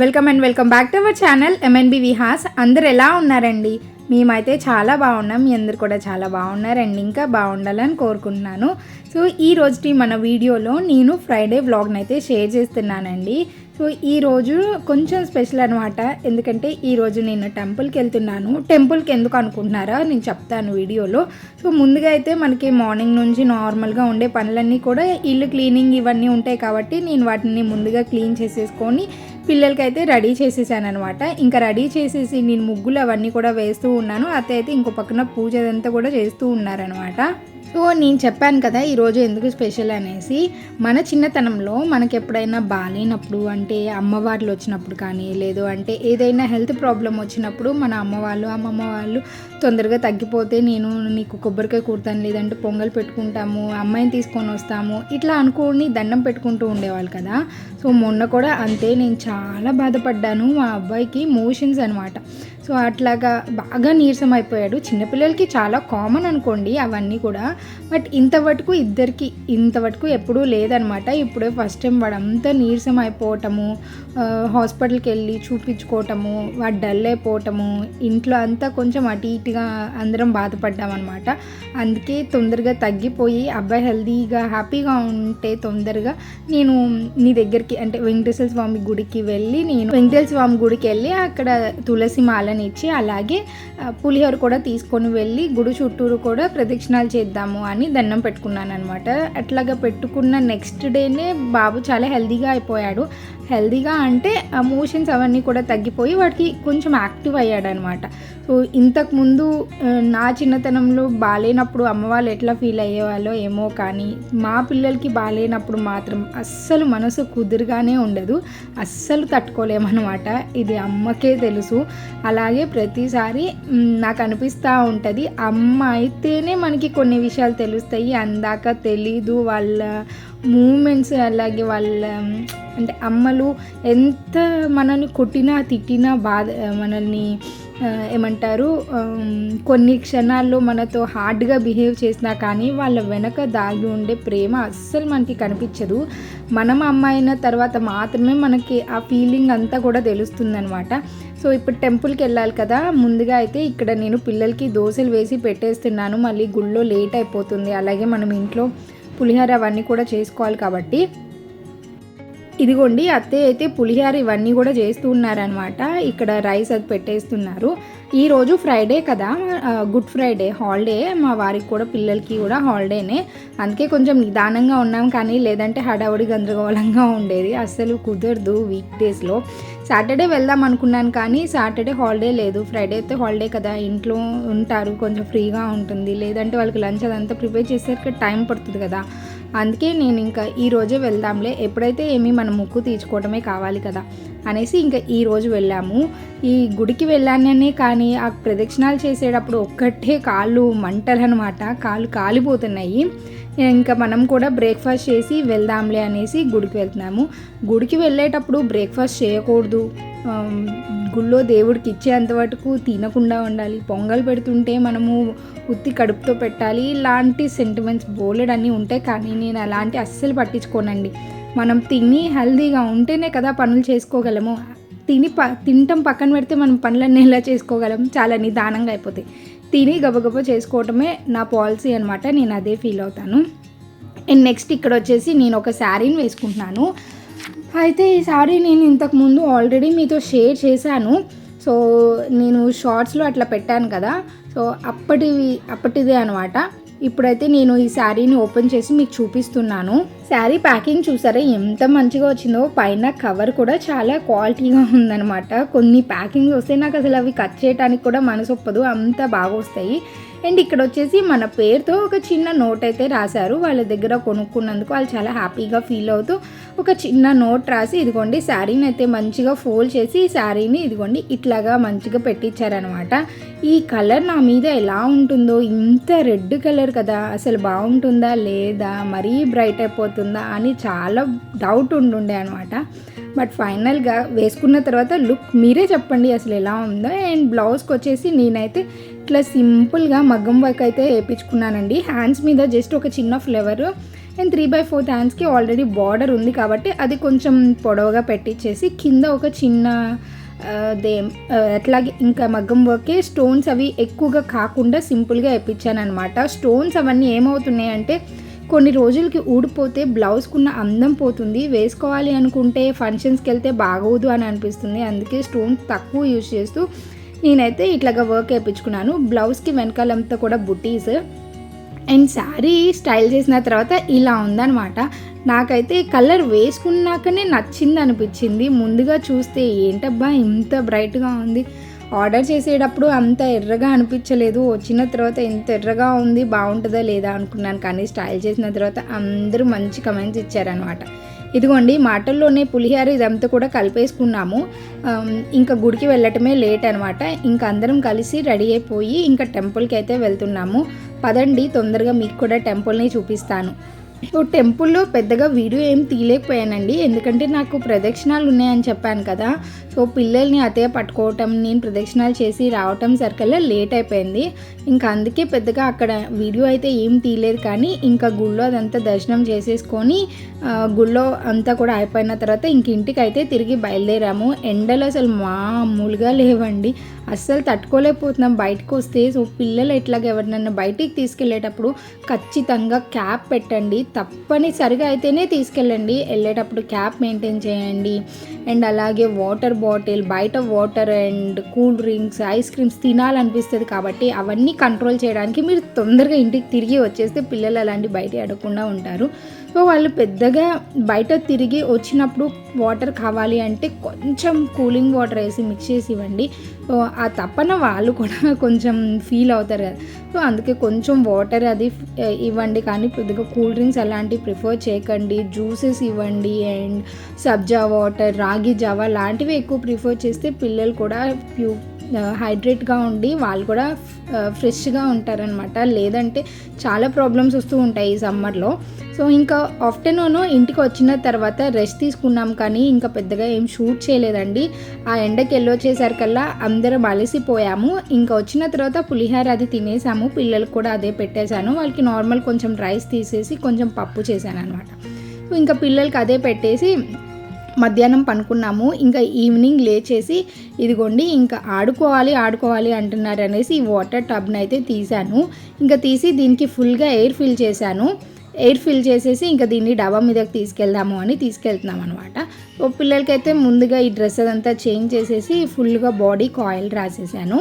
Welcome and welcome back to our channel MNB Vihas అందరు ఎలా ఉన్నారండి? మేమైతే చాలా బాగున్నాం. మీ అందరు కూడా చాలా బాగున్నారండి. ఇంకా బాగుండాలని కోరుకుంటున్నాను. సో ఈ రోజుటి మన వీడియోలో నేను ఫ్రైడే వ్లాగ్ని అయితే షేర్ చేస్తున్నానండి. సో ఈ రోజు కొంచెం స్పెషల్ అనమాట ఎందుకంటే ఈ రోజు నేను టెంపుల్కి వెళ్తున్నాను. టెంపుల్కి ఎందుకు అనుకుంటున్నారా? నేను చెప్తాను వీడియోలో. సో ముందుగా అయితే మనకి మార్నింగ్ నుంచి నార్మల్గా ఉండే పనులన్నీ కూడా ఇల్లు క్లీనింగ్ ఇవన్నీ ఉంటాయి కాబట్టి నేను వాటిని ముందుగా క్లీన్ చేసేసుకొని పిల్లలకైతే రెడీ చేసేసాను అనమాట ఇంకా రెడీ చేసేసి నేను ముగ్గులు అవన్నీ కూడా వేస్తూ ఉన్నాను. అత్త అయితే ఇంకో పక్కన పూజ అదంతా కూడా చేస్తూ ఉన్నారనమాట సో నేను చెప్పాను కదా ఈరోజు ఎందుకు స్పెషల్ అనేసి మన చిన్నతనంలో మనకి ఎప్పుడైనా బాగాలేనప్పుడు అంటే అమ్మవార్లు వచ్చినప్పుడు కానీ లేదు అంటే ఏదైనా హెల్త్ ప్రాబ్లం వచ్చినప్పుడు మన అమ్మవాళ్ళు అమ్మమ్మ వాళ్ళు తొందరగా తగ్గిపోతే నేను నీకు కొబ్బరికాయ కుడతాను లేదంటే పొంగల్ పెట్టుకుంటాము అమ్మాయిని తీసుకొని వస్తాము ఇట్లా అనుకోని దండం పెట్టుకుంటూ ఉండేవాళ్ళు కదా. సో మొన్న కూడా అంతే నేను చాలా బాధపడ్డాను మా అబ్బాయికి మోషన్స్ అనమాట సో అట్లాగా బాగా నీరసం అయిపోయాడు చిన్నపిల్లలకి చాలా కామన్ అనుకోండి అవన్నీ కూడా. బట్ ఇంతవరకు ఇద్దరికి ఇంతవరకు ఎప్పుడూ లేదనమాట. ఇప్పుడే ఫస్ట్ టైం వాడు అంతా నీరసం అయిపోవటము హాస్పిటల్కి వెళ్ళి చూపించుకోవటము వాడు డల్ అయిపోవటము ఇంట్లో అంతా కొంచెం అటు ఇటుగా అందరం బాధపడ్డామన్నమాట అందుకే తొందరగా తగ్గిపోయి అబ్బాయి హెల్తీగా హ్యాపీగా ఉంటే తొందరగా నేను నీ దగ్గరికి అంటే వెంకటేశ్వర స్వామి గుడికి వెళ్ళి నేను వెంకటేశ్వర స్వామి గుడికి వెళ్ళి అక్కడ తులసి మాల ఇచ్చి అలాగే పులిహోర కూడా తీసుకొని వెళ్ళి గుడి చుట్టూరు కూడా ప్రదక్షిణాలు చేద్దాము అని దండం పెట్టుకున్నాను అనమాట అట్లాగా పెట్టుకున్న నెక్స్ట్ డేనే బాబు చాలా హెల్దీగా అయిపోయాడు. హెల్దీగా అంటే మోషన్స్ అవన్నీ కూడా తగ్గిపోయి వాడికి కొంచెం యాక్టివ్ అయ్యాడనమాట. సో ఇంతకుముందు నా చిన్నతనంలో బాగాలేనప్పుడు అమ్మ వాళ్ళు ఎట్లా ఫీల్ అయ్యేవాళ్ళో ఏమో కానీ మా పిల్లలకి బాగాలేనప్పుడు మాత్రం అస్సలు మనసు కుదురుగానే ఉండదు. అస్సలు తట్టుకోలేమన్నమాట ఇది అమ్మకే తెలుసు. అలాగే ప్రతిసారి నాకు అనిపిస్తూ ఉంటుంది అమ్మ అయితేనే మనకి కొన్ని విషయాలు తెలుస్తాయి అందాక తెలీదు వాళ్ళ మూమెంట్స్ అలాగే వాళ్ళ అంటే అమ్మలు ఎంత మనల్ని కొట్టినా తిట్టినా బాధ మనల్ని ఏమంటారు కొన్ని క్షణాల్లో మనతో హార్డ్గా బిహేవ్ చేసినా కానీ వాళ్ళ వెనక దాగి ఉండే ప్రేమ అస్సలు మనకి కనిపించదు. మనం అమ్మాయిన తర్వాత మాత్రమే మనకి ఆ ఫీలింగ్ అంతా కూడా తెలుస్తుందనమాట సో ఇప్పుడు టెంపుల్కి వెళ్ళాలి కదా ముందుగా అయితే ఇక్కడ నేను పిల్లలకి దోశలు వేసి పెట్టేస్తున్నాను. మళ్ళీ గుళ్ళో లేట్ అయిపోతుంది. అలాగే మనం ఇంట్లో పులిహోర అవన్నీ కూడా చేసుకోవాలి కాబట్టి. ఇదిగోండి అత్తయ్య అయితే పులిహార ఇవన్నీ కూడా చేస్తూ ఉన్నారనమాట ఇక్కడ రైస్ అది పెట్టేస్తున్నారు. ఈరోజు ఫ్రైడే కదా గుడ్ ఫ్రైడే హాలిడే. మా వారికి కూడా పిల్లలకి కూడా హాలిడేనే. అందుకే కొంచెం నిదానంగా ఉన్నాం కానీ లేదంటే హడావుడి గందరగోళంగా ఉండేది. అస్సలు కుదరదు వీక్ డేస్లో సాటర్డే వెళ్దాం అనుకున్నాను కానీ సాటర్డే హాలిడే లేదు. ఫ్రైడే అయితే హాలిడే కదా ఇంట్లో ఉంటారు కొంచెం ఫ్రీగా ఉంటుంది. లేదంటే వాళ్ళకి లంచ్ అదంతా ప్రిపేర్ చేసేసరికి టైం పడుతుంది కదా. అందుకే నేను ఇంకా ఈ రోజే వెళ్దాంలే. ఎప్పుడైతే ఏమి మన ముక్కు తీర్చుకోవటమే కావాలి కదా అనేసి ఇంకా ఈ రోజు వెళ్ళాము. ఈ గుడికి వెళ్ళాననే కానీ ఆ ప్రదక్షిణాలు చేసేటప్పుడు ఒక్కటే కాళ్ళు మంటలు అనమాట కాళ్ళు కాలిపోతున్నాయి. ఇంకా మనం కూడా బ్రేక్ఫాస్ట్ చేసి వెళ్దాంలే అనేసి గుడికి వెళ్తున్నాము. గుడికి వెళ్ళేటప్పుడు బ్రేక్ఫాస్ట్ చేయకూడదు. గుళ్ళో దేవుడికి ఇచ్చేంత వరకు తినకుండా ఉండాలి. పొంగల్ పెడుతుంటే మనము ఉత్తి కడుపుతో పెట్టాలి. ఇలాంటి సెంటిమెంట్స్ బోలెడన్నీ ఉంటాయి కానీ నేను అలాంటి అస్సలు పట్టించుకోనండి. మనం తిని హెల్దీగా ఉంటేనే కదా పనులు చేసుకోగలము. తిని ప తినటం పక్కన పెడితే మనం పనులన్నీ ఎలా చేసుకోగలం? చాలా నిదానంగా అయిపోతాయి. తిని గబగబా చేసుకోవటమే నా పాలసీ అనమాట నేను అదే ఫీల్ అవుతాను. అండ్ నెక్స్ట్ ఇక్కడ వచ్చేసి నేను ఒక శారీని వేసుకుంటున్నాను. అయితే ఈ శారీ నేను ఇంతకుముందు ఆల్రెడీ మీతో షేర్ చేశాను. సో నేను షార్ట్స్లో అట్లా పెట్టాను కదా. సో అప్పటివి అప్పటిదే అనమాట ఇప్పుడైతే నేను ఈ శారీని ఓపెన్ చేసి మీకు చూపిస్తున్నాను. శారీ ప్యాకింగ్ చూసారా? ఎంత మంచిగా వచ్చిందో. పైన కవర్ కూడా చాలా క్వాలిటీగా ఉందన్నమాట. కొన్ని ప్యాకింగ్ వస్తే నాకు అసలు అవి కట్ చేయడానికి కూడా మనసు ఒప్పదు. అంత బాగా వస్తాయి. అండ్ ఇక్కడ వచ్చేసి మన పేరుతో ఒక చిన్న నోట్ అయితే రాశారు. వాళ్ళ దగ్గర కొనుక్కున్నందుకు వాళ్ళు చాలా హ్యాపీగా ఫీల్ అవుతూ ఒక చిన్న నోట్ రాసి ఇదిగోండి శారీని అయితే మంచిగా ఫోల్డ్ చేసి ఈ శారీని ఇదిగోండి ఇట్లాగా మంచిగా పెట్టించారనమాట ఈ కలర్ నా మీద ఎలా ఉంటుందో. ఇంత రెడ్ కలర్ కదా. అసలు బాగుంటుందా? లేదా? మరీ బ్రైట్ అయిపోతుంది అవుతుందా అని చాలా డౌట్ ఉండుండే అనమాట బట్ ఫైనల్గా వేసుకున్న తర్వాత లుక్ మీరే చెప్పండి అసలు ఎలా ఉందో. అండ్ బ్లౌజ్కి వచ్చేసి నేనైతే ఇట్లా సింపుల్గా మగ్గం వర్క్ అయితే వేయించుకున్నానండి హ్యాండ్స్ మీద జస్ట్ ఒక చిన్న flavour and three by fourth హ్యాండ్స్కి ఆల్రెడీ బార్డర్ ఉంది కాబట్టి అది కొంచెం పొడవుగా పెట్టించేసి కింద ఒక చిన్న ఆ, దే అట్లాగే ఇంకా మగ్గం వర్కే స్టోన్స్ అవి ఎక్కువగా కాకుండా సింపుల్గా వేయించాను అనమాట స్టోన్స్ అవన్నీ ఏమవుతున్నాయి అంటే కొన్ని రోజులకి ఊడిపోతే బ్లౌజ్కున్న అందం పోతుంది. వేసుకోవాలి అనుకుంటే ఫంక్షన్స్కి వెళ్తే బాగోదు అని అనిపిస్తుంది. అందుకే స్టోన్స్ తక్కువ యూజ్ చేస్తూ నేనైతే ఇట్లాగా వర్క్ వేయించుకున్నాను బ్లౌజ్కి వెనకాలంతా కూడా బుటీస్. అండ్ శారీ స్టైల్ చేసిన తర్వాత ఇలా ఉందన్నమాట. నాకైతే కలర్ వేసుకున్నాకనే నచ్చింది అనిపించింది ముందుగా చూస్తే ఏంటబ్బా ఇంత బ్రైట్గా ఉంది. ఆర్డర్ చేసేటప్పుడు అంత ఎర్రగా అనిపించలేదు. వచ్చిన తర్వాత ఇంత ఎర్రగా ఉంది బాగుంటుందా లేదా అనుకున్నాను. కానీ స్టైల్ చేసిన తర్వాత అందరూ మంచి కమెంట్స్ ఇచ్చారనమాట ఇదిగోండి మాటల్లోనే పులిహార ఇదంతా కూడా కలిపేసుకున్నాము. ఇంకా గుడికి వెళ్ళటమే లేట్ అనమాట ఇంకా అందరం కలిసి రెడీ అయిపోయి ఇంకా టెంపుల్కి అయితే వెళ్తున్నాము. పదండి తొందరగా మీకు కూడా టెంపుల్ని చూపిస్తాను. సో టెంపుల్లో పెద్దగా వీడియో ఏం తీయలేకపోయానండి. ఎందుకంటే నాకు ప్రదక్షిణాలు ఉన్నాయని చెప్పాను కదా. సో పిల్లల్ని అతే పట్టుకోవటం నేను ప్రదక్షిణాలు చేసి రావటం సరికల్లా లేట్ అయిపోయింది. ఇంకా అందుకే పెద్దగా అక్కడ వీడియో అయితే ఏం తీయలేదు కానీ ఇంకా గుళ్ళో అదంతా దర్శనం చేసేసుకొని గుళ్ళో అంతా కూడా అయిపోయిన తర్వాత ఇంక ఇంటికి అయితే తిరిగి బయలుదేరాము. ఎండలు అసలు మామూలుగా లేవండి. అస్సలు తట్టుకోలేకపోతున్నాం. బయటకు వస్తే సో పిల్లలు ఎట్లాగ ఎవరినన్నా బయటికి తీసుకెళ్ళేటప్పుడు ఖచ్చితంగా క్యాప్ పెట్టండి. తప్పనిసరిగా అయితేనే తీసుకెళ్ళండి. వెళ్ళేటప్పుడు క్యాప్ మెయింటైన్ చేయండి. అండ్ అలాగే వాటర్ బాటిల్ బయట water and cool drinks ice creams తినాలనిపిస్తుంది కాబట్టి అవన్నీ కంట్రోల్ చేయడానికి మీరు తొందరగా ఇంటికి తిరిగి వచ్చేస్తే పిల్లలు అలాంటి బయట అడగకుండా ఉంటారు. సో వాళ్ళు పెద్దగా బయట తిరిగి వచ్చినప్పుడు వాటర్ కావాలి అంటే కొంచెం కూలింగ్ వాటర్ వేసి మిక్స్ చేసి ఇవ్వండి. సో ఆ తప్పన వాళ్ళు కూడా కొంచెం ఫీల్ అవుతారు కదా. సో అందుకే కొంచెం వాటర్ అది ఇవ్వండి. కానీ పెద్దగా కూల్ డ్రింక్స్ అలాంటివి ప్రిఫర్ చేయకండి. జ్యూసెస్ ఇవ్వండి అండ్ సబ్జా వాటర్ రాగి జావా లాంటివి ఎక్కువ ప్రిఫర్ చేస్తే పిల్లలు కూడా ప్యూ హైడ్రేట్గా ఉండి వాళ్ళు కూడా ఫ్రెష్గా ఉంటారనమాట లేదంటే చాలా ప్రాబ్లమ్స్ వస్తూ ఉంటాయి ఈ సమ్మర్లో. సో ఇంకా ఆఫ్టర్నూన్ ఇంటికి వచ్చిన తర్వాత రెస్ట్ తీసుకున్నాం కానీ ఇంకా పెద్దగా ఏం షూట్ చేయలేదండి. ఆ ఎండకి వెళ్ళొచ్చేసరికల్లా అందరం అలసిపోయాము. ఇంకా వచ్చిన తర్వాత పులిహార అది తినేసాము. పిల్లలకు కూడా అదే పెట్టేశాను. వాళ్ళకి నార్మల్ కొంచెం రైస్ తీసేసి కొంచెం పప్పు చేశాను అనమాట సో ఇంకా పిల్లలకి అదే పెట్టేసి మధ్యాహ్నం పనుకున్నాము. ఇంకా ఈవినింగ్ లేచేసి ఇదిగోండి ఇంకా ఆడుకోవాలి ఆడుకోవాలి అంటున్నారు అనేసి ఈ వాటర్ టబ్ని అయితే తీశాను. ఇంకా తీసి దీనికి ఫుల్గా ఎయిర్ ఫిల్ చేశాను. ఎయిర్ ఫిల్ చేసేసి ఇంకా దీన్ని డబ్బా మీదకి తీసుకెళ్దాము అని తీసుకెళ్తున్నాం అనమాట ఓ పిల్లలకైతే ముందుగా ఈ డ్రెస్ అదంతా చేంజ్ చేసేసి ఫుల్గా బాడీకి ఆయిల్ రాసేసాను.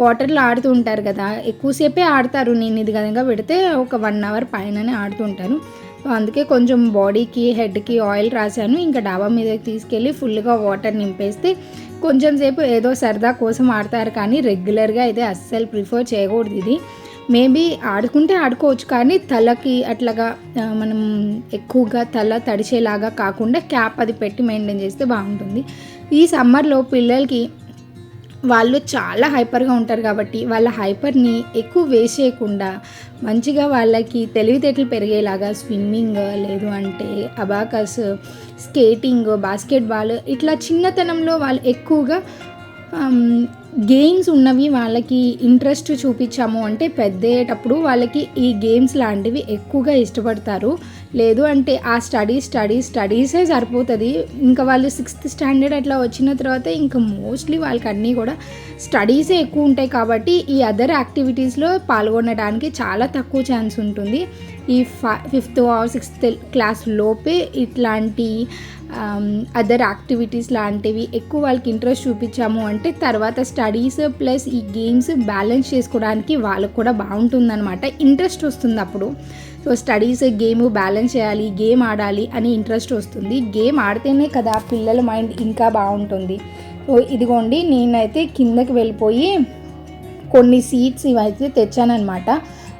వాటర్లో ఆడుతూ ఉంటారు కదా ఎక్కువసేపే ఆడతారు. నేను ఇది కనుక పెడితే ఒక వన్ అవర్ పైననే ఆడుతుంటాను సో అందుకే కొంచెం బాడీకి హెడ్కి ఆయిల్ రాశాను. ఇంకా డాబా మీదకి తీసుకెళ్ళి ఫుల్గా వాటర్ నింపేస్తే కొంచెం సేపు ఏదో సరదా కోసం ఆడతారు కానీ రెగ్యులర్గా అయితే అస్సలు ప్రిఫర్ చేయకూడదు ఇది. మేబీ ఆడుకుంటే ఆడుకోవచ్చు కానీ తలకి అట్లాగా మనం ఎక్కువగా తల తడిచేలాగా కాకుండా క్యాప్ అది పెట్టి మెయింటైన్ చేస్తే బాగుంటుంది. ఈ సమ్మర్లో పిల్లలకి వాళ్ళు చాలా హైపర్గా ఉంటారు కాబట్టి వాళ్ళ హైపర్ని ఎక్కువ వేస్ట్ చేయకుండా మంచిగా వాళ్ళకి తెలివితేటలు పెరిగేలాగా స్విమ్మింగ్ లేదు అంటే అబాకస్ స్కేటింగ్ బాస్కెట్బాల్ ఇట్లా చిన్నతనంలో వాళ్ళు ఎక్కువగా గేమ్స్ ఉన్నవి వాళ్ళకి ఇంట్రెస్ట్ చూపించాము అంటే పెద్దేటప్పుడు వాళ్ళకి ఈ గేమ్స్ లాంటివి ఎక్కువగా ఇష్టపడతారు. లేదు అంటే ఆ స్టడీస్ స్టడీస్ స్టడీసే సరిపోతుంది. ఇంకా వాళ్ళు సిక్స్త్ స్టాండర్డ్ అట్లా వచ్చిన తర్వాత ఇంకా మోస్ట్లీ వాళ్ళకి అన్నీ కూడా స్టడీసే ఎక్కువ ఉంటాయి కాబట్టి ఈ అదర్ యాక్టివిటీస్లో పాల్గొనడానికి చాలా తక్కువ ఛాన్స్ ఉంటుంది. ఈ ఫ ఫిఫ్త్ ఆర్ సిక్స్త్ క్లాస్ లోపే ఇట్లాంటి um, అదర్ యాక్టివిటీస్ లాంటివి ఎక్కువ వాళ్ళకి ఇంట్రెస్ట్ చూపించాము అంటే తర్వాత స్టడీస్ ప్లస్ ఈ గేమ్స్ బ్యాలెన్స్ చేసుకోవడానికి వాళ్ళకు కూడా బాగుంటుందన్నమాట. ఇంట్రెస్ట్ వస్తుంది అప్పుడు. సో స్టడీస్ గేమ్ బ్యాలెన్స్ చేయాలి గేమ్ ఆడాలి అని ఇంట్రెస్ట్ వస్తుంది. గేమ్ ఆడితేనే కదా పిల్లల మైండ్ ఇంకా బాగుంటుంది. ఇదిగోండి నేనైతే కిందకి వెళ్ళిపోయి కొన్ని సీట్స్ ఇవైతే తెచ్చానమాట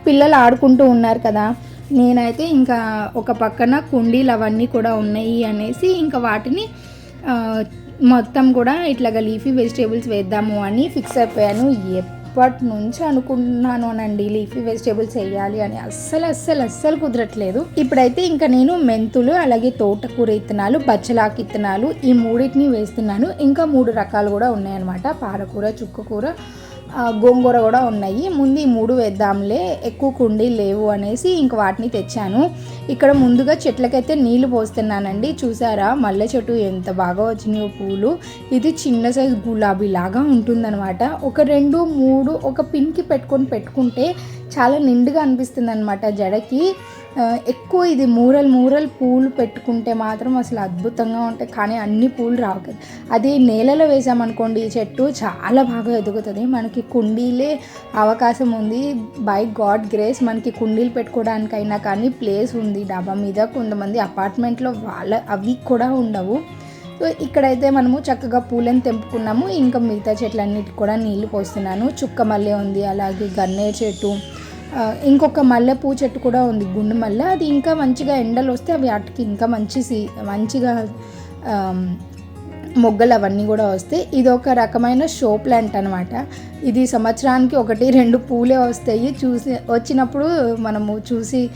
పిల్లలు ఆడుకుంటూ ఉన్నారు కదా నేనైతే ఇంకా ఒక పక్కన కుండీలు అవన్నీ కూడా ఉన్నాయి అనేసి ఇంకా వాటిని మొత్తం కూడా ఇట్లాగా లీఫీ వెజిటేబుల్స్ వేద్దాము అని ఫిక్స్ అయిపోయాను. అప్పటి నుంచి అనుకుంటున్నాను అనండి లీఫీ వెజిటేబుల్స్ వేయాలి అని. అస్సలు అస్సలు అస్సలు కుదరట్లేదు. ఇప్పుడైతే ఇంకా నేను మెంతులు అలాగే తోటకూర ఇత్తనాలు బచ్చలాకు ఇత్తనాలు ఈ మూడింటిని వేస్తున్నాను. ఇంకా మూడు రకాలు కూడా ఉన్నాయన్నమాట. పాలకూర చుక్కకూర గోంగూర కూడా ఉన్నాయి. ముందు ఈ మూడు వేద్దాంలే ఎక్కువ కుండీ లేవు అనేసి ఇంక వాటిని తెచ్చాను. ఇక్కడ ముందుగా చెట్లకైతే నీళ్ళు పోస్తున్నానండి. చూసారా? మల్లె చెట్టు ఎంత బాగా వచ్చినాయో పూలు. ఇది చిన్న సైజు గులాబీ లాగా ఉంటుందన్నమాట. ఒక రెండు మూడు ఒక పిన్కి పెట్టుకొని పెట్టుకుంటే చాలా నిండుగా అనిపిస్తుంది అనమాట జడకి ఎక్కువ ఇది మూరల్ మూరల్ పూలు పెట్టుకుంటే మాత్రం అసలు అద్భుతంగా ఉంటాయి. కానీ అన్ని పూలు రావు కదా. అది నేలలో వేసామనుకోండి ఈ చెట్టు చాలా బాగా ఎదుగుతుంది. మనకి కుండీలే అవకాశం ఉంది. బై గాడ్ గ్రేస్ మనకి కుండీలు పెట్టుకోవడానికైనా కానీ ప్లేస్ ఉంది. డాబా మీద కొంతమంది అపార్ట్మెంట్లో వాళ్ళ అవి కూడా ఉండవు. సో ఇక్కడైతే మనము చక్కగా పూలను తెంపుకున్నాము. ఇంకా మిగతా చెట్లన్నిటికి కూడా నీళ్ళు పోస్తున్నాను. చుక్క మల్లె ఉంది అలాగే గన్నేరు చెట్టు ఇంకొక మల్లె పూ చెట్టు కూడా ఉంది గుండు మల్లె. అది ఇంకా మంచిగా ఎండలు వస్తే అవి వాటికి ఇంకా మంచి సీ- మంచిగా మొగ్గలు అవన్నీ కూడా వస్తాయి. ఇది ఒక రకమైన షో ప్లాంట్ అనమాట ఇది సంవత్సరానికి ఒకటి రెండు పూలే వస్తాయి. చూసి వచ్చినప్పుడు మనము చూసి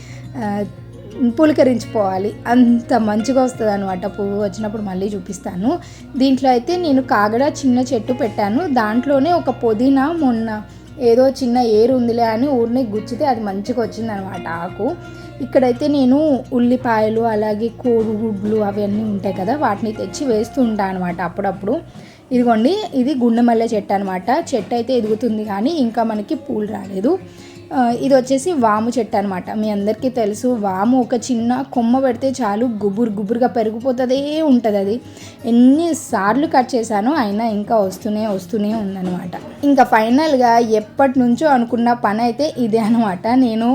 పులకరించిపోవాలి. అంత మంచిగా వస్తుంది అనమాట పువ్వు. వచ్చినప్పుడు మళ్ళీ చూపిస్తాను. దీంట్లో అయితే నేను కాగడ చిన్న చెట్టు పెట్టాను. దాంట్లోనే ఒక పుదీనా మొన్న ఏదో చిన్న ఏరు ఉందిలే అని ఊరిని గుచ్చితే అది మంచిగా వచ్చిందనమాట ఆకు. ఇక్కడైతే నేను ఉల్లిపాయలు అలాగే కోడిగుడ్లు అవన్నీ ఉంటాయి కదా వాటిని తెచ్చి వేస్తూ ఉంటాను అనమాట అప్పుడప్పుడు. ఇదిగోండి ఇది గుండెమల్లె చెట్టు అనమాట. చెట్టు అయితే ఎదుగుతుంది కానీ ఇంకా మనకి పూలు రాలేదు. ఇది వచ్చేసి వాము చెట్టు అనమాట మీ అందరికీ తెలుసు వాము ఒక చిన్న కొమ్మ పెడితే చాలు గుబురు గుబురుగా పెరిగిపోతుందే ఉంటుంది అది. ఎన్నిసార్లు కట్ చేశానో అయినా ఇంకా వస్తూనే వస్తూనే ఉందన్నమాట. ఇంకా ఫైనల్గా ఎప్పటి నుంచో అనుకున్న పని అయితే ఇదే అనమాట నేను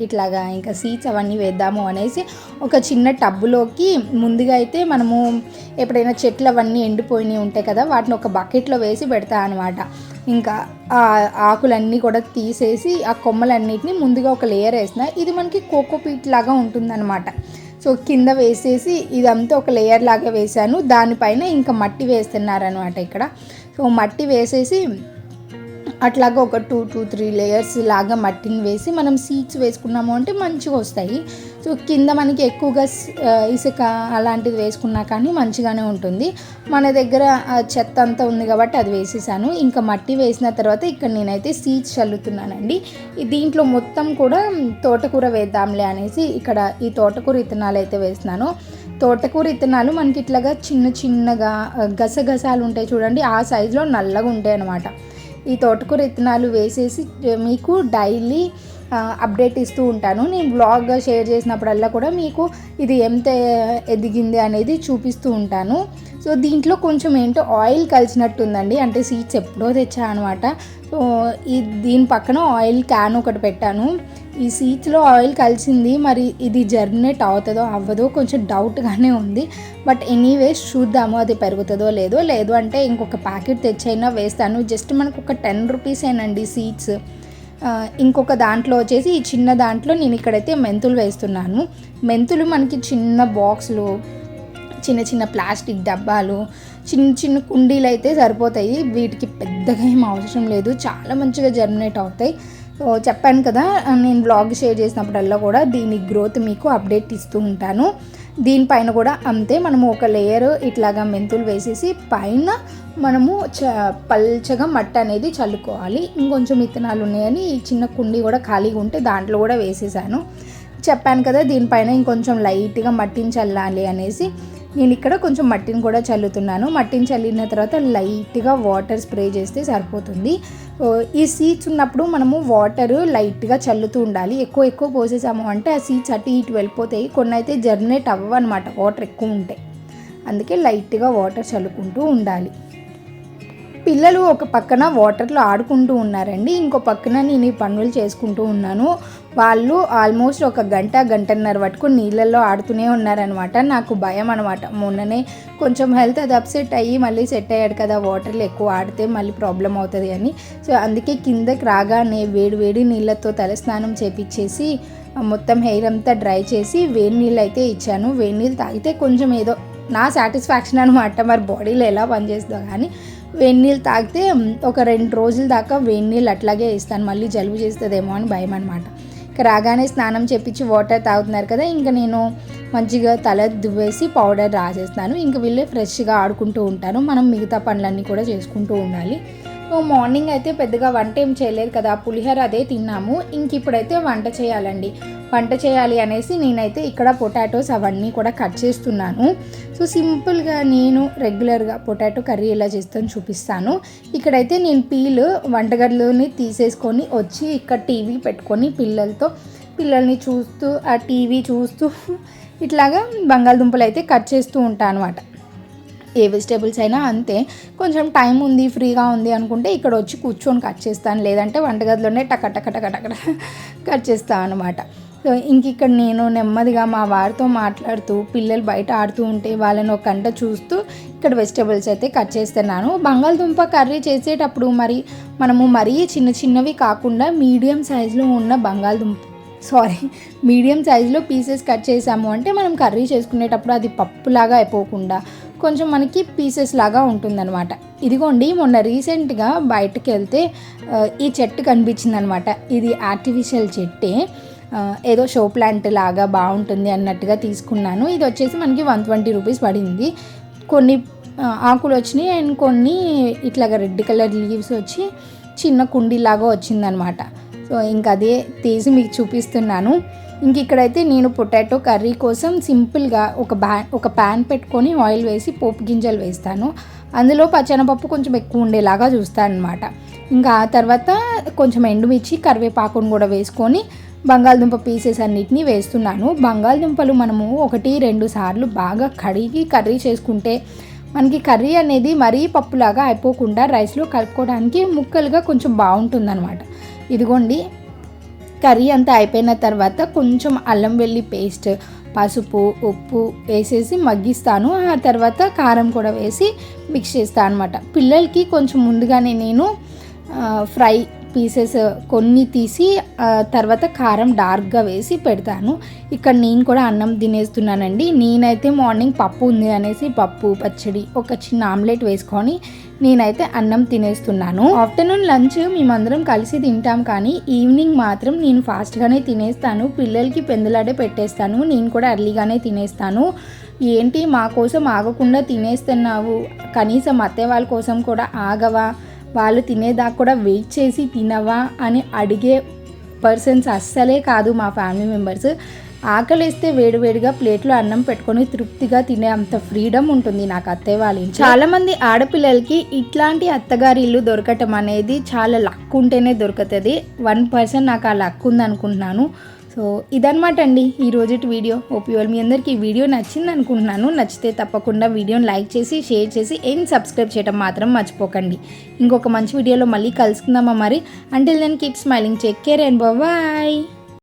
ఇట్లాగా ఇంకా సీడ్స్ అవన్నీ వేద్దాము అనేసి ఒక చిన్న టబ్బులోకి ముందుగా అయితే మనము ఎప్పుడైనా చెట్లు అవన్నీ ఎండిపోయినవి ఉంటాయి కదా వాటిని ఒక బకెట్లో వేసి పెడతా అనమాట ఇంకా ఆ ఆకులన్నీ కూడా తీసేసి ఆ కొమ్మలన్నిటిని ముందుగా ఒక లేయర్ వేసిన ఇది మనకి కోకో పీట్ లాగా ఉంటుందన్నమాట. సో కింద వేసేసి ఇదంతా ఒక లేయర్ లాగా వేసాను దానిపైన ఇంకా మట్టి వేస్తున్నారనమాట ఇక్కడ. సో మట్టి వేసేసి అట్లాగా ఒక టూ టూ త్రీ లేయర్స్ లాగా మట్టిని వేసి మనం సీడ్స్ వేసుకున్నాము అంటే మంచిగా వస్తాయి. సో కింద మనకి ఎక్కువగా ఇసుక అలాంటిది వేసుకున్నా కానీ మంచిగానే ఉంటుంది. మన దగ్గర చెత్త అంతా ఉంది కాబట్టి అది వేసేసాను. ఇంకా మట్టి వేసిన తర్వాత ఇక్కడ నేనైతే సీడ్స్ చల్లుతున్నానండి. దీంట్లో మొత్తం కూడా తోటకూర వేద్దాంలే అనేసి ఇక్కడ ఈ తోటకూర ఇత్తనాలు అయితే వేస్తున్నాను. తోటకూర ఇత్తనాలు మనకి ఇట్లాగా చిన్న చిన్నగా గసగసాలు ఉంటాయి చూడండి ఆ సైజులో నల్లగా ఉంటాయి అన్నమాట ఈ తోటకూర విత్తనాలు వేసేసి మీకు డైలీ అప్డేట్ ఇస్తూ ఉంటాను. నేను బ్లాగ్గా షేర్ చేసినప్పుడల్లా కూడా మీకు ఇది ఎంత ఎదిగింది అనేది చూపిస్తూ ఉంటాను. సో దీంట్లో కొంచెం ఏంటో ఆయిల్ కలిసినట్టుందండి. అంటే సీడ్స్ ఎప్పుడో తెచ్చా అనమాట సో ఈ దీని పక్కన ఆయిల్ క్యాన్ ఒకటి పెట్టాను. ఈ సీడ్స్లో ఆయిల్ కలిసింది. మరి ఇది జర్నేట్ అవుతుందో అవ్వదో కొంచెం డౌట్గానే ఉంది. బట్ ఎనీవేస్ చూద్దాము అది పెరుగుతుందో లేదో. లేదు అంటే ఇంకొక ప్యాకెట్ తెచ్చైనా వేస్తాను. జస్ట్ మనకు ఒక టెన్ రూపీసేనండి సీడ్స్ ఇంకొక దాంట్లో వచ్చేసి ఈ చిన్న దాంట్లో నేను ఇక్కడైతే మెంతులు వేస్తున్నాను. మెంతులు మనకి చిన్న బాక్స్లు చిన్న చిన్న ప్లాస్టిక్ డబ్బాలు చిన్న చిన్న కుండీలు అయితే సరిపోతాయి. వీటికి పెద్దగా ఏం అవసరం లేదు. చాలా మంచిగా జర్మినేట్ అవుతాయి. సో చెప్పాను కదా నేను బ్లాగ్ షేర్ చేసినప్పుడల్లా కూడా దీని గ్రోత్ మీకు అప్డేట్ ఇస్తూ ఉంటాను. దీనిపైన కూడా అంతే మనము ఒక లేయర్ ఇట్లాగా మెంతులు వేసేసి పైన మనము చ పల్చగా మట్టి అనేది చల్లుకోవాలి. ఇంకొంచెం విత్తనాలు ఉన్నాయని ఈ చిన్న కుండీ కూడా ఖాళీగా ఉంటే దాంట్లో కూడా వేసేసాను. చెప్పాను కదా దీనిపైన ఇంకొంచెం లైట్గా మట్టిని చల్లాలి అనేసి. నేను ఇక్కడ కొంచెం మట్టిని కూడా చల్లుతున్నాను. మట్టిని చల్లిన తర్వాత లైట్గా వాటర్ స్ప్రే చేస్తే సరిపోతుంది. ఈ సీడ్స్ ఉన్నప్పుడు మనము వాటర్ లైట్గా చల్లుతూ ఉండాలి. ఎక్కువ ఎక్కువ పోసేసాము అంటే ఆ సీడ్స్ అటు ఇటు వెళ్ళిపోతాయి. కొన్ని అయితే జర్నేట్ అవ్వనమాట వాటర్ ఎక్కువ ఉంటాయి. అందుకే లైట్గా వాటర్ చల్లుకుంటూ ఉండాలి. పిల్లలు ఒక పక్కన వాటర్లో ఆడుకుంటూ ఉన్నారండి. ఇంకో పక్కన నేను ఈ పనులు చేసుకుంటూ ఉన్నాను. వాళ్ళు ఆల్మోస్ట్ ఒక గంట గంటన్నర వరకు నీళ్ళల్లో ఆడుతూనే ఉన్నారనమాట నాకు భయం అనమాట మొన్ననే కొంచెం హెల్త్ అది అప్సెట్ అయ్యి మళ్ళీ సెట్ అయ్యాడు కదా వాటర్లో ఎక్కువ ఆడితే మళ్ళీ ప్రాబ్లం అవుతుంది అని. సో అందుకే కిందకి రాగానే వేడి వేడి నీళ్ళతో తలస్నానం చేపించేసి మొత్తం హెయిర్ అంతా డ్రై చేసి వేడి నీళ్ళు అయితే ఇచ్చాను. వేడి నీళ్ళు తాగితే కొంచెం ఏదో నా సాటిస్ఫాక్షన్ అనమాట మరి బాడీలో ఎలా పనిచేస్తుందో కానీ వేడి నీళ్ళు తాగితే ఒక రెండు రోజుల దాకా వేడి నీళ్ళు అట్లాగే ఇస్తాను మళ్ళీ జలుబు చేస్తుందేమో అని భయం అనమాట ఇక రాగానే స్నానం చేపించి వాటర్ తాగుతున్నారు కదా ఇంకా నేను మంచిగా తల దువ్వేసి పౌడర్ రాసేస్తాను. ఇంకా వీళ్ళే ఫ్రెష్గా ఆడుకుంటూ ఉంటాను మనం మిగతా పనులన్నీ కూడా చేసుకుంటూ ఉండాలి. మార్నింగ్ అయితే పెద్దగా వంట ఏం చేయలేదు కదా పులిహోర అదే తిన్నాము. ఇంక ఇప్పుడైతే వంట చేయాలండి. వంట చేయాలి అనేసి నేనైతే ఇక్కడ పొటాటోస్ అవన్నీ కూడా కట్ చేస్తున్నాను. సో సింపుల్గా నేను రెగ్యులర్గా పొటాటో కర్రీ ఎలా చేస్తాను చూపిస్తాను. ఇక్కడైతే నేను పీల్ వంటగదిలోని తీసేసుకొని వచ్చి ఇక్కడ టీవీ పెట్టుకొని పిల్లలతో పిల్లల్ని చూస్తూ ఆ టీవీ చూస్తూ ఇట్లాగా బంగాళదుంపలు అయితే కట్ చేస్తూ ఉంటాను అనమాట ఏ వెజిటేబుల్స్ అయినా అంతే. కొంచెం టైం ఉంది ఫ్రీగా ఉంది అనుకుంటే ఇక్కడ వచ్చి కూర్చొని కట్ చేస్తాను. లేదంటే వంటగదిలోనే టక టక టక టక కట్ చేస్తాను అనమాట సో ఇంక ఇక్కడ నేను నెమ్మదిగా మా వారితో మాట్లాడుతూ పిల్లలు బయట ఆడుతూ ఉంటే వాళ్ళని ఒక గంట చూస్తూ ఇక్కడ వెజిటేబుల్స్ అయితే కట్ చేస్తున్నాను. బంగాళదుంప కర్రీ చేసేటప్పుడు మరి మనము మరీ చిన్న చిన్నవి కాకుండా మీడియం సైజులో ఉన్న బంగాళదుంప సారీ మీడియం సైజులో పీసెస్ కట్ చేసాము అంటే మనం కర్రీ చేసుకునేటప్పుడు అది పప్పులాగా అయిపోకుండా కొంచెం మనకి పీసెస్ లాగా ఉంటుందన్నమాట. ఇదిగోండి మొన్న రీసెంట్గా బయటకు వెళ్తే ఈ చెట్టు కనిపించిందనమాట ఇది ఆర్టిఫిషియల్ చెట్టే. ఏదో షో ప్లాంట్ లాగా బాగుంటుంది అన్నట్టుగా తీసుకున్నాను. ఇది వచ్చేసి మనకి వన్ ట్వంటీ రూపీస్ పడింది. కొన్ని ఆకులు వచ్చినాయి అండ్ కొన్ని ఇట్లాగా రెడ్ కలర్ లీవ్స్ వచ్చి చిన్న కుండీలాగా వచ్చిందనమాట సో ఇంక అదే తీసి మీకు చూపిస్తున్నాను. ఇంక ఇక్కడైతే నేను పొటాటో కర్రీ కోసం సింపుల్గా ఒక బ్యా ఒక ప్యాన్ పెట్టుకొని ఆయిల్ వేసి పోపు గింజలు వేస్తాను. అందులో పచ్చనపప్పు కొంచెం ఎక్కువ ఉండేలాగా చూస్తాను అనమాట ఇంకా ఆ తర్వాత కొంచెం ఎండుమిర్చి కరివేపాకును కూడా వేసుకొని బంగాళదుంప పీసెస్ అన్నిటినీ వేస్తున్నాను. బంగాళదుంపలు మనము ఒకటి రెండు సార్లు బాగా కడిగి కర్రీ చేసుకుంటే మనకి కర్రీ అనేది మరీ పప్పులాగా అయిపోకుండా రైస్లో కలుపుకోవడానికి ముక్కలుగా కొంచెం బాగుంటుందన్నమాట. ఇదిగోండి కర్రీ అంతా అయిపోయిన తర్వాత కొంచెం అల్లం వెల్లి పేస్ట్ పసుపు ఉప్పు వేసేసి మగ్గిస్తాను. ఆ తర్వాత కారం కూడా వేసి మిక్స్ చేస్తాను అనమాట పిల్లలకి కొంచెం ముందుగానే నేను ఫ్రై పీసెస్ కొన్ని తీసి తర్వాత కారం డార్క్గా వేసి పెడతాను. ఇక్కడ నేను కూడా అన్నం తినేస్తున్నానండి. నేనైతే మార్నింగ్ పప్పు ఉంది అనేసి పప్పు పచ్చడి ఒక చిన్న ఆమ్లెట్ వేసుకొని నేనైతే అన్నం తినేస్తున్నాను. ఆఫ్టర్నూన్ లంచ్ మేమందరం కలిసి తింటాం కానీ ఈవినింగ్ మాత్రం నేను ఫాస్ట్గానే తినేస్తాను. పిల్లలకి పెందులాడే పెట్టేస్తాను. నేను కూడా ఎర్లీగానే తినేస్తాను. ఏంటి మా కోసం ఆగకుండా తినేస్తున్నావు? కనీసం అత్తే వాళ్ళ కోసం కూడా ఆగవా? వాళ్ళు తినేదాకా కూడా వెయిట్ చేసి తినవా అని అడిగే పర్సన్స్ అస్సలే కాదు మా ఫ్యామిలీ మెంబర్స్. ఆకలిస్తే వేడివేడిగా ప్లేట్లో అన్నం పెట్టుకొని తృప్తిగా తినే అంత ఫ్రీడమ్ ఉంటుంది నాకు అత్తయ్య వాళ్ళ చాలా మంది ఆడపిల్లలకి ఇట్లాంటి అత్తగారి ఇల్లు దొరకటం అనేది చాలా లక్ ఉంటేనే దొరుకుతుంది. వన్ పర్సెంట్ నాకు ఆ లక్ ఉంది అనుకుంటున్నాను సో ఇదనమాట అండి ఈరోజు వీడియో. ఓపీ మీ అందరికీ ఈ వీడియో నచ్చింది అనుకుంటున్నాను. నచ్చితే తప్పకుండా వీడియోని లైక్ చేసి షేర్ చేసి ఏం సబ్స్క్రైబ్ చేయడం మాత్రం మర్చిపోకండి. ఇంకొక మంచి వీడియోలో మళ్ళీ కలుసుకుందామా మరి? Until then keep smiling take care and bye